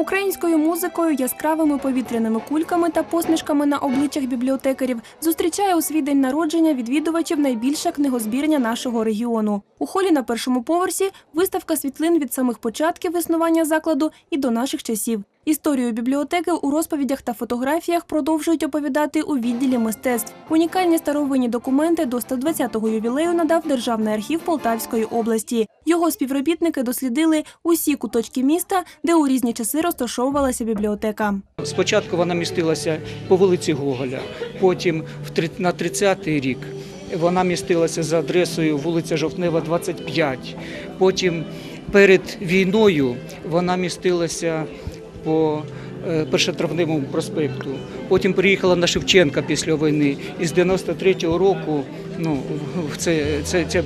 Українською музикою, яскравими повітряними кульками та посмішками на обличчях бібліотекарів зустрічає у свій день народження відвідувачів найбільша книгозбірня нашого регіону. У холі на першому поверсі виставка світлин від самих початків існування закладу і до наших часів. Історію бібліотеки у розповідях та фотографіях продовжують оповідати у відділі мистецтв. Унікальні старовинні документи до 120-го ювілею надав Державний архів Полтавської області. Його співробітники дослідили усі куточки міста, де у різні часи розташовувалася бібліотека. Спочатку вона містилася по вулиці Гоголя, потім на 30-й рік вона містилася за адресою вулиця Жовтнева, 25. Потім перед війною вона містилася по е, Першотравневому проспекту. Потім приїхала на Шевченка після війни. І з 93-го року ну, це, це, ця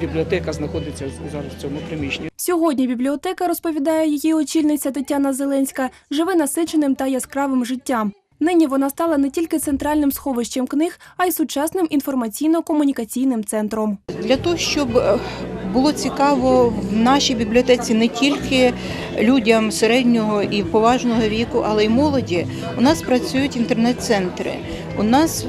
бібліотека знаходиться зараз в цьому приміщенні. Сьогодні бібліотека, розповідає її очільниця Тетяна Зеленська, живе насиченим та яскравим життям. Нині вона стала не тільки центральним сховищем книг, а й сучасним інформаційно-комунікаційним центром. Для того, щоб е, було цікаво в нашій бібліотеці не тільки людям середнього і поважного віку, але й молоді, у нас працюють інтернет-центри. У нас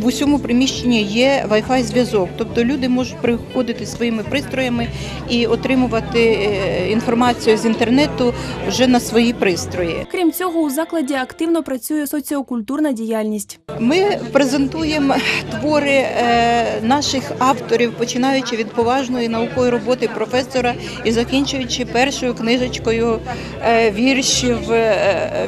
в- усьому приміщенні є Wi-Fi зв'язок, тобто люди можуть приходити своїми пристроями і отримувати е, інформацію з інтернету вже на свої пристрої. Крім цього, у закладі активно працює соціокультурна діяльність. Ми презентуємо твори е, наших авторів, починаючи від поважної наукової роботи професора і закінчуючи першою книжечкою е, віршів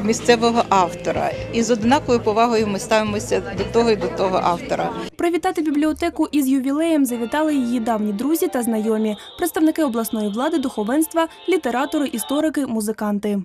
місцевого автора. І з однаковою повагою ми ставимося до того і до того автора. Привітати бібліотеку із ювілеєм завітали її давні друзі та знайомі, представники обласної влади, духовенства, літератори, історики, музиканти.